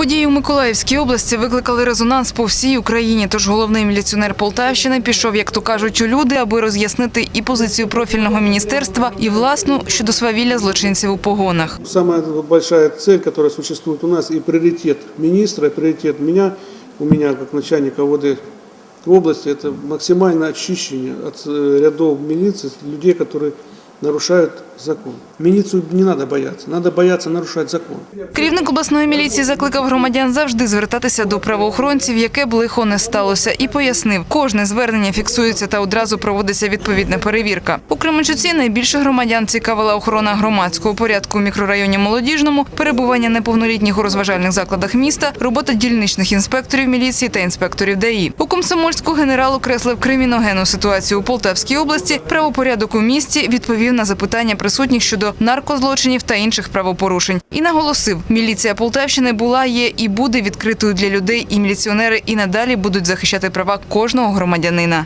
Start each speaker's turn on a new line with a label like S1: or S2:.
S1: Події у Миколаївській області викликали резонанс по всій Україні. Тож головний міліціонер Полтавщини пішов, як то кажуть, у люди, аби роз'яснити і позицію профільного міністерства, і власну щодо свавілля злочинців у погонах.
S2: Самая большая цель, которая существует у нас, и приоритет министра, и приоритет меня, у меня как начальника ОВД области, это максимальное очищение от э, рядов милиции людей, которые нарушают закон. Милицию не надо бояться, надо бояться нарушать закон.
S1: Керівник обласної міліції закликав громадян завжди звертатися до правоохоронців, яке б лихо не сталося, і пояснив, кожне звернення фіксується та одразу проводиться відповідна перевірка. У Кременчуці найбільше громадян цікавила охорона громадського порядку у мікрорайоні Молодіжному, перебування неповнолітніх у розважальних закладах міста, робота дільничних інспекторів міліції та інспекторів ДАІ. У Комсомольську генерал окреслив криміногенну ситуацію у Полтавській області. Правопорядок у місті відповів на запитання присутніх щодо наркозлочинів та інших правопорушень. І наголосив, міліція Полтавщини була, є і буде відкритою для людей, і міліціонери і надалі будуть захищати права кожного громадянина.